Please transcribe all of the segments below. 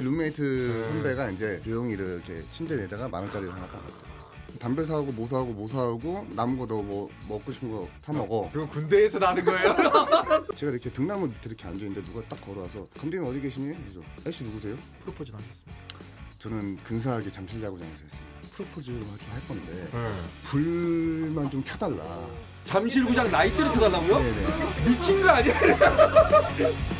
룸메이트 선배가 이제 조용히 이렇게 침대 위에다가 만 원짜리 하나 딱 놨죠. 담배 사오고 뭐 사오고 뭐 사오고 남은 거 너 뭐 먹고 싶은 거 사 먹어. 그럼 군대에서 나는 거예요? 제가 이렇게 등나무 밑에 이렇게 앉아 있는데 누가 딱 걸어와서 감독님 어디 계시니? 그래서 아저씨 누구세요? 프로포즈는 하셨습니다. 저는 근사하게 잠실 야구장에서 했습니다. 프로포즈를 좀 할 건데 네. 불만 좀 켜달라. 잠실구장 나이트를 켜달라고요? 네네. 미친 거 아니야?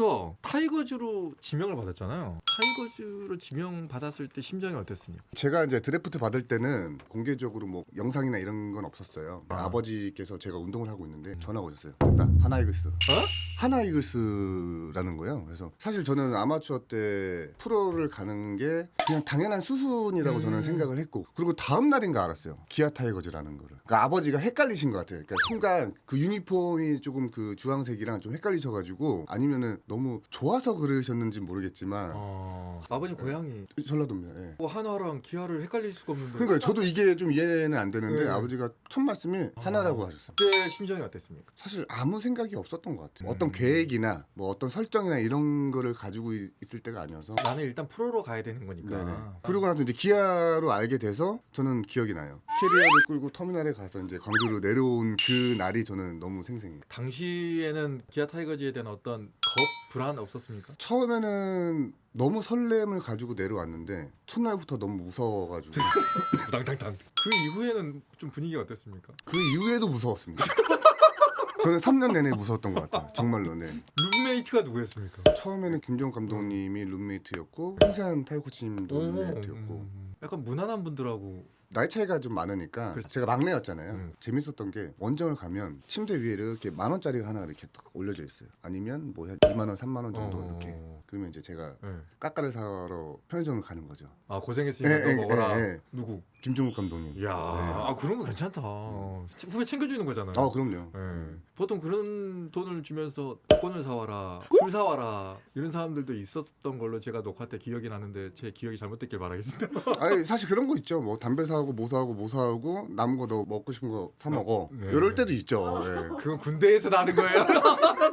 그 서울에서 타이거즈로 지명을 받았잖아요. 타이거즈로 지명 받았을 때 심정이 어땠습니까? 제가 이제 드래프트 받을 때는 공개적으로 뭐 영상이나 이런 건 없었어요. 아. 아. 버지께서 제가 운동을 하고 있는데 전화가 오셨어요. 됐다. 하나 이글스. 어? 하나 이글스라는 거예요. 그래서 사실 저는 아마추어 때 프로를 가는 게 그냥 당연한 수순이라고 음. 저는 생각을 했고 그리고 다음 날인가 알았어요. 기아 타이거즈라는 거를. 그러니까 아버지가 헷갈리신 것 같아요. 그러니까 순간 그 유니폼이 조금 그 주황색이랑 좀 헷갈리셔가지고 아니면은 너무 좋아서 그러셨는지 모르겠지만 어... 아버님 고향이 전라도입니다. 예. 뭐 한화랑 기아를 헷갈릴 수가 없는데 그러니까 저도 이게 좀 이해는 안 되는데 네. 아버지가 첫 말씀이 하나라고 하셨어요. 그때 심정이 어땠습니까? 사실 아무 생각이 없었던 것 같아요. 음. 어떤 계획이나 뭐 어떤 설정이나 이런 거를 가지고 이- 있을 때가 아니어서. 나는 일단 프로로 가야 되는 거니까. 네네. 그러고 나서 이제 기아로 알게 돼서 저는 기억이 나요. 캐리어를 끌고 터미널에 가서 이제 광주로 내려온 그 날이 저는 너무 생생해요. 당시에는 기아 타이거즈에 대한 어떤 겁, 불안 없었습니까? 처음에는 너무 설렘을 가지고 내려왔는데 첫날부터 너무 무서워가지고 부당탕탕. 그 이후에는 좀 분위기가 어땠습니까? 그 이후에도 무서웠습니다. 저는 3년 내내 무서웠던 것 같아요. 정말로 네. 룸메이트가 누구였습니까? 처음에는 김종 감독님이 룸메이트였고 홍세한 타이 코치님도 룸메이트였고 음, 약간 무난한 분들하고 나이 차이가 좀 많으니까 그렇죠. 제가 막내였잖아요. 음. 재밌었던 게 원정을 가면 침대 위에 이렇게 만 원짜리가 하나 이렇게 딱 올려져 있어요. 아니면 뭐한 2만 원, 3만 원 정도 어. 이렇게. 그러면 이제 제가 네. 까까를 사러 편의점을 가는 거죠. 아 고생했으니까 예, 너 예, 먹어라. 예, 예. 누구? 김종국 감독님. 이야, 아 그런 거 괜찮다. 후배 챙겨주는 거잖아요. 아 그럼요. 예. 보통 그런 돈을 주면서 복권을 사와라, 술 사와라 이런 사람들도 있었던 걸로 제가 녹화 때 기억이 나는데 제 기억이 잘못됐길 바라겠습니다. 아니 사실 그런 거 있죠. 뭐 담배 사 오고 뭐 사오고 뭐 사오고 남은 거 너 먹고 싶은 거 사 먹어. 네. 이럴 때도 있죠. 예. 그건 군대에서 나는 거예요.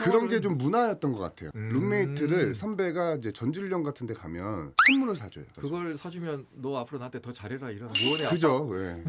그런 게 좀 문화였던 것 같아요. 음. 룸메이트를 선배가 이제 전주령 같은 데 가면 선물을 사줘요. 그걸 사주면 너 앞으로 나한테 더 잘해라 이런 무언의 그죠? 예.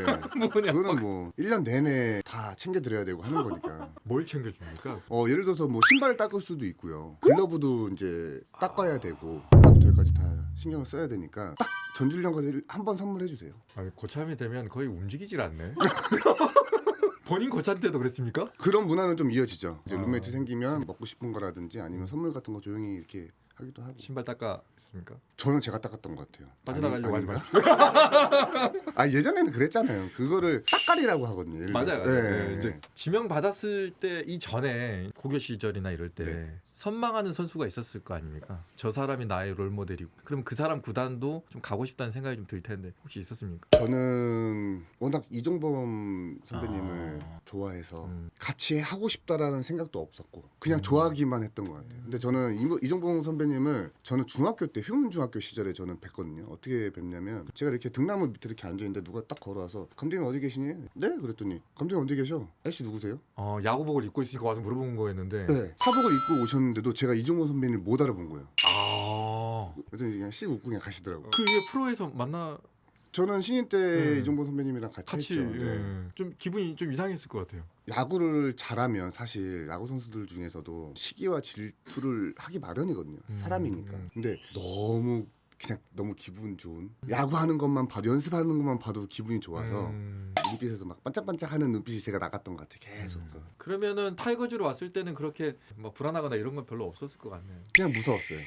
예. 무언의 그거는 뭐 1년 내내 다 챙겨드려야 되고 하는 거니까. 뭘 챙겨줍니까? 어 예를 들어서 뭐 신발을 닦을 수도 있고요. 글러브도 이제 닦아야 되고 하나부터 열까지 다 신경을 써야 되니까 딱 가서 한번 선물해 주세요. 아, 고참이 되면 거의 움직이질 않네. 본인 고참 때도 그랬습니까? 그런 문화는 좀 이어지죠. 이제 아. 룸메이트 생기면 먹고 싶은 거라든지 아니면 선물 같은 거 조용히 이렇게 하기도 하고. 신발 닦았습니까? 저는 제가 닦았던 것 같아요. 빠져나가려고 하지 아니- 마십시오. 아 예전에는 그랬잖아요. 그거를 딱가리라고 하거든요. 예를 맞아요. 들어서. 맞아요. 네, 예, 이제 네. 지명 받았을 때 이전에 고교 시절이나 이럴 때 네. 선망하는 선수가 있었을 거 아닙니까? 저 사람이 나의 롤 모델이고. 그럼 그 사람 구단도 좀 가고 싶다는 생각이 좀 들 텐데 혹시 있었습니까? 저는 워낙 이종범 선배님을 아. 좋아해서 음. 같이 하고 싶다라는 생각도 없었고 그냥 음. 좋아하기만 했던 것 같아요. 근데 저는 이- 이종범 선배님을 저는 중학교 때 휘문중학교 시절에 저는 뵀거든요. 어떻게 뵀냐면 제가 이렇게 등나무 밑에 이렇게 앉아 있는데 누가 딱 걸어와서 감독님 어디 계시니? 네 그랬더니 감독님 어디 계셔? 아저씨 누구세요? 어, 야구복을 입고 있으니까 와서 물어본 거였는데. 네 사복을 입고 오셨는데도 제가 이종범 선배님을 못 알아본 거예요. 아. 그래서 그냥 씩 웃고 그냥 가시더라고. 요그 위에 프로에서 만나 저는 신인 때 음. 이종범 선배님이랑 같이, 같이 했죠. 네. 예. 좀 기분이 좀 이상했을 것 같아요. 야구를 잘하면 사실 야구 선수들 중에서도 시기와 질투를 하기 마련이거든요. 음, 사람이니까. 음. 근데 너무 그냥 너무 기분 좋은 야구하는 것만 봐도 연습하는 것만 봐도 기분이 좋아서 음. 눈빛에서 막 반짝반짝하는 눈빛이 제가 나갔던 것 같아요. 계속 음. 그러면은 타이거즈로 왔을 때는 그렇게 뭐 불안하거나 이런 건 별로 없었을 것 같네요. 그냥 무서웠어요.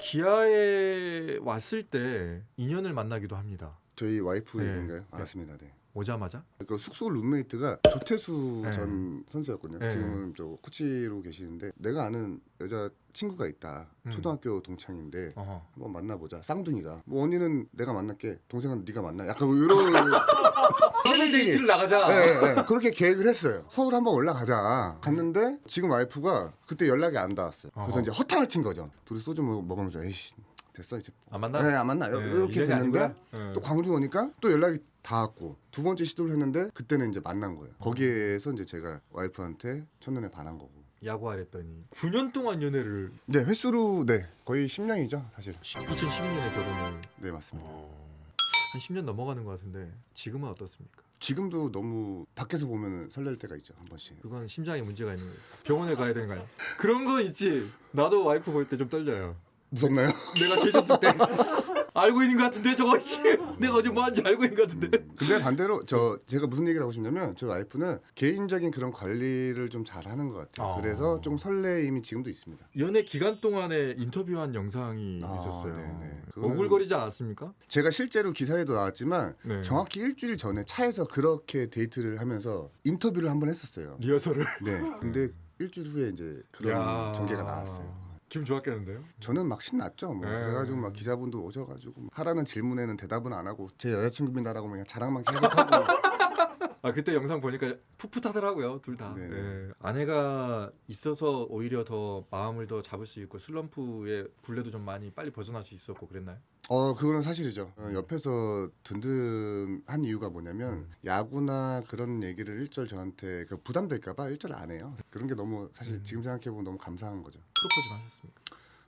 기아에 왔을 때 인연을 만나기도 합니다. 저희 와이프인가요? 네. 알았습니다. 네. 오자마자 그 숙소 룸메이트가 조태수 네. 전 선수였거든요. 네. 지금은 저 코치로 계시는데 내가 아는 여자 친구가 있다. 음. 초등학교 동창인데 어허. 한번 만나보자. 쌍둥이가. 뭐 언니는 내가 만날게. 동생은 네가 만나. 약간 뭐 이런. 더블 데이트를 나가자. 네, 네. 그렇게 계획을 했어요. 서울 한번 올라가자. 갔는데 지금 와이프가 그때 연락이 안 닿았어요. 그래서 어허. 이제 허탕을 친 거죠. 둘이 소주 먹- 먹으면서 에이씨 됐어 이제. 안 만나? 네, 안 만나. 네, 이렇게 인연이 됐는데. 네. 또 광주 오니까 또 연락이 닿았고 두 번째 시도를 했는데 그때는 이제 만난 거예요. 거기에서 이제 제가 와이프한테 첫눈에 반한 거고. 야구하랬더니 9년 동안 연애를 네 횟수로 네 거의 10년이죠 사실. 2012년에 결혼을 네 맞습니다. 어, 한 10년 넘어가는 것 같은데 지금은 어떻습니까? 지금도 너무 밖에서 보면 설렐 때가 있죠 한 번씩. 그건 심장에 문제가 있는 거예요. 병원에 가야 되는 거 아니야? 그런 건 있지. 나도 와이프 볼 때 좀 떨려요. 무섭나요? 내가 죄졌을 때 알고 있는 것 같은데 저거 씨. 내가 어제 뭐 한지 알고 있는 것 같은데. 근데 반대로 저 제가 무슨 얘기를 하고 싶냐면 저 와이프는 개인적인 그런 관리를 좀 잘하는 것 같아요. 아. 그래서 좀 설레임이 지금도 있습니다. 연애 기간 동안에 인터뷰한 영상이 아, 있었어요. 네네. 그거는- 오글거리지 않았습니까? 제가 실제로 기사에도 나왔지만 네. 정확히 일주일 전에 차에서 그렇게 데이트를 하면서 인터뷰를 한번 했었어요. 리허설을. 네. 근데 일주일 후에 이제 그런 야. 전개가 나왔어요. 기분 좋았겠는데요? 저는 막 신났죠. 뭐 네. 그래가지고 막 기자분들 오셔가지고 하라는 질문에는 대답은 안 하고 제 여자친구입니다라고 그냥 자랑만 계속하고 아 그때 영상 보니까 풋풋하더라고요 둘 다. 네네. 예. 아내가 있어서 오히려 더 마음을 더 잡을 수 있고 슬럼프의 굴레도 좀 많이 빨리 벗어날 수 있었고 그랬나요? 어 그거는 사실이죠. 어, 옆에서 든든한 이유가 뭐냐면 음. 야구나 그런 얘기를 일절 저한테 그 부담될까봐 일절 안 해요. 그런 게 너무 사실 음. 지금 생각해 보면 너무 감사한 거죠. 프로포즈는 하셨습니까?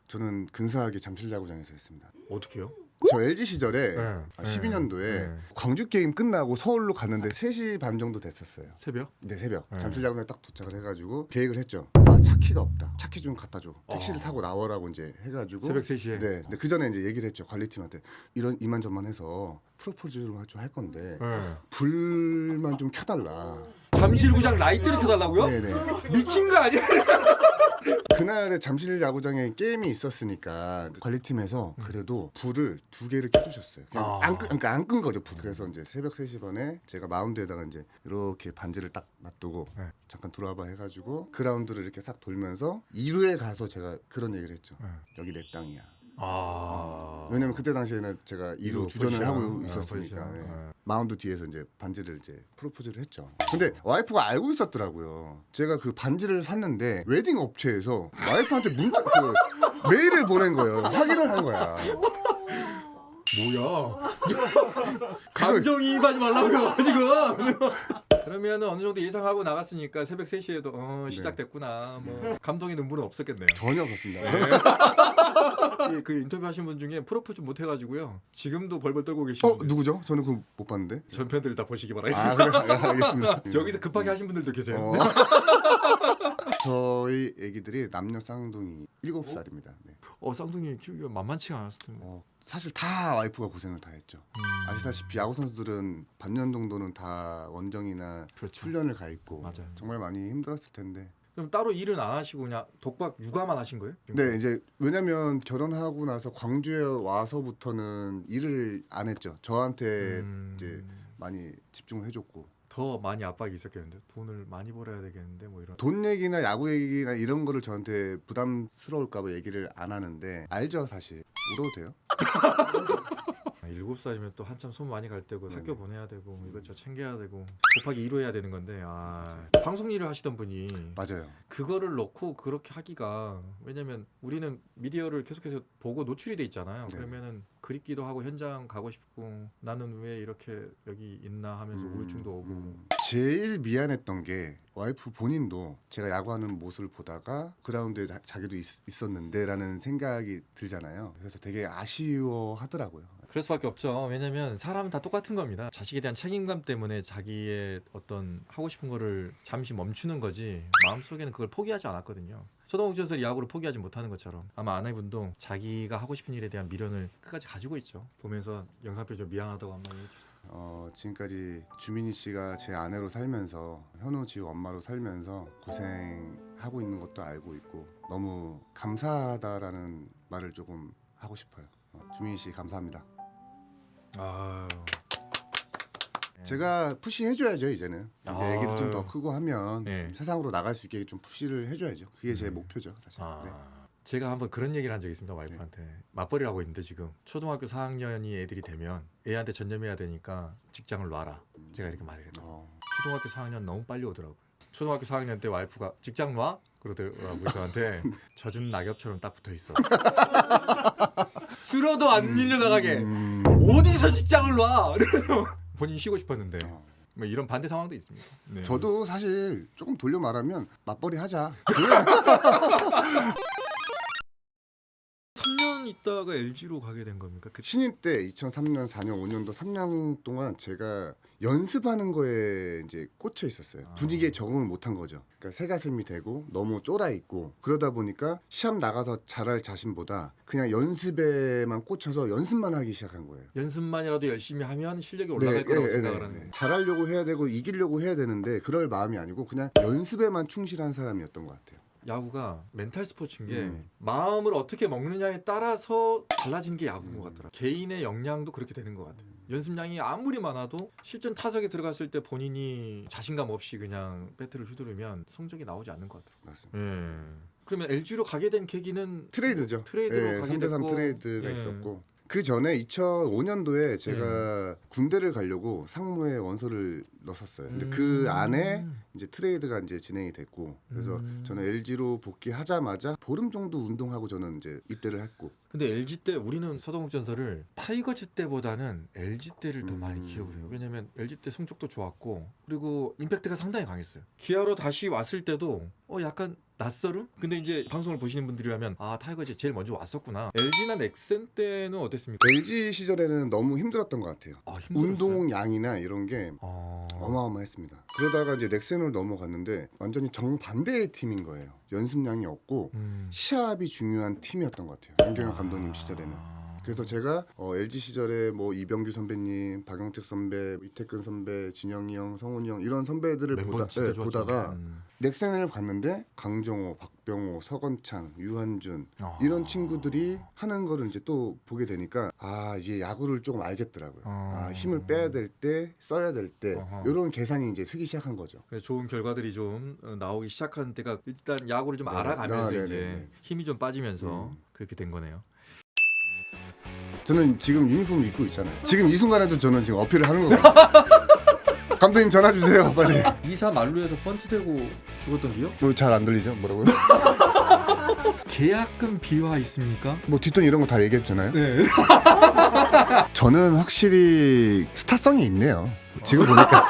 저는 근사하게 잠실 야구장에서 했습니다. 어떻게요? 저 LG 시절에 네. 아, 네. 12년도에 네. 광주 게임 끝나고 서울로 갔는데 3시 반 정도 됐었어요. 새벽? 네 새벽 네. 잠실 야구장에 딱 도착을 해가지고 계획을 했죠. 아 차 키가 없다. 차 키 좀 갖다 줘. 택시를 어. 타고 나와라고 이제 해가지고 새벽 3시에? 네. 근데 그 전에 이제 얘기를 했죠 관리팀한테 이런 이만저만해서 프로포즈를 좀 할 건데 네. 불만 좀 켜달라. 잠실구장 라이트를 켜달라고요? 네네. 미친 거 아니야? 그날에 잠실 야구장에 게임이 있었으니까 관리팀에서 그래도 불을 두 개를 켜주셨어요. 그냥 아. 안 끄, 그러니까 안 끈 거죠. 불. 그래서 이제 새벽 3시 반에 제가 마운드에다가 이제 이렇게 반지를 딱 놔두고 네. 잠깐 들어와봐 해가지고 그라운드를 이렇게 싹 돌면서 2루에 가서 제가 그런 얘기를 했죠. 네. 여기 내 땅이야. 아. 왜냐면 그때 당시에는 제가 2루 이루 주전을 포지션. 하고 네, 있었으니까 포지션. 네. 네. 마운드 뒤에서 이제 반지를 이제 프로포즈를 했죠. 근데 와이프가 알고 있었더라고요. 제가 그 반지를 샀는데 웨딩 업체에서 와이프한테 문자 그 메일을 보낸 거예요. 확인을 한 거야. 뭐야? 감정이입하지 말라고요 지금. 그러면 어느 정도 예상하고 나갔으니까 새벽 3시에도 어, 시작됐구나. 뭐 감동의 눈물은 없었겠네요. 전혀 없었습니다. 이- 그 인터뷰 하신 분 중에 프로포즈 못 해가지고요. 지금도 벌벌 떨고 계시는 어 누구죠? 저는 그거 못 봤는데. 전편들 다 보시기 바라겠습니다. 아 그래 아, 알겠습니다. 여기서 급하게 하신 분들도 계세요. 어. 저희 애기들이 남녀 쌍둥이 7살입니다. 네. 어 쌍둥이 키우기가 만만치가 않았을 텐데. 어, 사실 다 와이프가 고생을 다 했죠. 음, 아시다시피 야구 선수들은 반년 정도는 다 원정이나 그렇죠. 훈련을 가 있고 맞아요. 정말 많이 힘들었을 텐데. 그럼 따로 일은 안 하시고 그냥 독박 육아만 하신 거예요? 네, 이제 왜냐면 결혼하고 나서 광주에 와서부터는 일을 안 했죠. 저한테 음, 이제 많이 집중을 해줬고 더 많이 압박이 있었겠는데 돈을 많이 벌어야 되겠는데 뭐 이런. 돈 얘기나 야구 얘기나 이런 거를 저한테 부담스러울까봐 얘기를 안 하는데 알죠 사실 울어도 돼요? 아, 일곱 살이면 또 한참 손 많이 갈 때고 네네. 학교 보내야 되고 이것저것 챙겨야 되고 곱하기 2로 해야 되는 건데 아 방송 일을 하시던 분이 맞아요. 그거를 놓고 그렇게 하기가 왜냐면 우리는 미디어를 계속해서 보고 노출이 돼 있잖아요. 네. 그러면은 그립기도 하고 현장 가고 싶고 나는 왜 이렇게 여기 있나 하면서 음, 우울증도 오고 음. 제일 미안했던 게 와이프 본인도 제가 야구하는 모습을 보다가 그라운드에 자, 자기도 있, 있었는데라는 생각이 들잖아요. 그래서 되게 아쉬워하더라고요. 그럴 수밖에 없죠. 왜냐면 사람은 다 똑같은 겁니다. 자식에 대한 책임감 때문에 자기의 어떤 하고 싶은 거를 잠시 멈추는 거지 마음속에는 그걸 포기하지 않았거든요. 서동욱 선수를 야구를 포기하지 못하는 것처럼 아마 아내분도 자기가 하고 싶은 일에 대한 미련을 끝까지 가지고 있죠. 보면서 영상표 좀 미안하다고 한번 해주세요. 어, 지금까지 주민희 씨가 제 아내로 살면서 현우 지우 엄마로 살면서 고생하고 있는 것도 알고 있고 너무 감사하다라는 말을 조금 하고 싶어요. 어, 주민희 씨 감사합니다. 제가 푸시 해줘야죠 이제는 이제 아유. 애기도 좀 더 크고 하면 네. 세상으로 나갈 수 있게 좀 푸시를 해줘야죠. 그게 제 네. 목표죠 사실. 아. 네. 제가 한번 그런 얘기를 한 적이 있습니다 와이프한테 맞벌이를 하고 있는데 지금 초등학교 4학년이 애들이 되면 애한테 전념해야 되니까 직장을 놔라 제가 이렇게 말을 했거든요 어, 초등학교 4학년 너무 빨리 오더라고요. 초등학교 4학년 때 와이프가 직장 놔? 그러더라고요 저한테 젖은 낙엽처럼 딱 붙어 있어. 쓸어도 안 밀려나가게 음, 어디서 직장을 놔? 이러면서 본인 쉬고 싶었는데 어. 뭐 이런 반대 상황도 있습니다. 네. 저도 사실 조금 돌려 말하면 맞벌이 하자. 3년 있다가 LG로 가게 된 겁니까? 그 신인 때 2003년, 4년, 5년도 3년 동안 제가 연습하는 거에 이제 꽂혀 있었어요. 아. 분위기에 적응을 못한 거죠. 그러니까 새가슴이 되고 너무 쫄아 있고 그러다 보니까 시험 나가서 잘할 자신보다 그냥 연습에만 꽂혀서 연습만 하기 시작한 거예요. 연습만이라도 열심히 하면 실력이 올라갈 네, 거라고 예, 예, 생각을 네, 하는 네. 잘하려고 해야 되고 이기려고 해야 되는데 그럴 마음이 아니고 그냥 연습에만 충실한 사람이었던 것 같아요. 야구가 멘탈 스포츠인 게 음. 마음을 어떻게 먹느냐에 따라서 달라지는 게 야구인 것 같더라. 개인의 역량도 그렇게 되는 것 같아요. 연습량이 아무리 많아도 실전 타석에 들어갔을 때 본인이 자신감 없이 그냥 배트를 휘두르면 성적이 나오지 않는 것 같더라고요. 맞습니다. 예. 그러면 LG로 가게 된 계기는 트레이드죠. 트레이드로 예, 가게 3대 3 됐고, 트레이드가 예. 있었고 그 전에 2005년도에 제가 군대를 가려고 상무에 원서를 넣었었어요. 근데 그 음. 안에 이제 트레이드가 이제 진행이 됐고 그래서 음. 저는 LG로 복귀하자마자 보름 정도 운동하고 저는 이제 입대를 했고 근데 LG 때 우리는 서동욱 전설을 타이거즈 때보다는 LG 때를 더 많이 음. 기억을 해요. 왜냐면 LG 때 성적도 좋았고 그리고 임팩트가 상당히 강했어요. 기아로 다시 왔을 때도 어 약간 낯설음? 근데 이제 방송을 보시는 분들이라면 아 타이거즈 제일 먼저 왔었구나. LG나 넥센 때는 어땠습니까? LG 시절에는 너무 힘들었던 것 같아요. 아 힘들었어요. 운동량이나 이런 게 어... 어마어마했습니다. 그러다가 이제 넥센으로 넘어갔는데 완전히 정반대의 팀인 거예요. 연습량이 없고 음. 시합이 중요한 팀이었던 것 같아요. 양경영 감독님 시절에는. 아. 그래서 제가 어, LG 시절에 뭐 이병규 선배님, 박영택 선배, 이태근 선배, 진영이 형, 성훈이 형 이런 선배들을 보다, 네. 보다가 음. 넥센을 갔는데 강정호, 박병호, 서건창, 유한준 아. 이런 친구들이 하는 거를 이제 또 보게 되니까 아 이제 야구를 조금 알겠더라고요. 아. 아 힘을 빼야 될 때 써야 될 때. 이런 계산이 이제 쓰기 시작한 거죠. 좋은 결과들이 좀 어, 나오기 시작한 때가 일단 야구를 좀 네, 알아가면서 아, 네, 이제 네, 네. 힘이 좀 빠지면서 음. 그렇게 된 거네요. 저는 지금 유니폼 입고 있잖아요. 지금 이 순간에도 저는 지금 어필을 하는 거거든요. 감독님 전화 주세요 빨리. 이사 만루에서 번트 대고 죽었던 기억? 뭐 잘 안 들리죠? 뭐라고요? 계약금 비화 있습니까? 뭐 뒷돈 이런 거 다 얘기했잖아요. 네. 저는 확실히 스타성이 있네요. 지금 보니까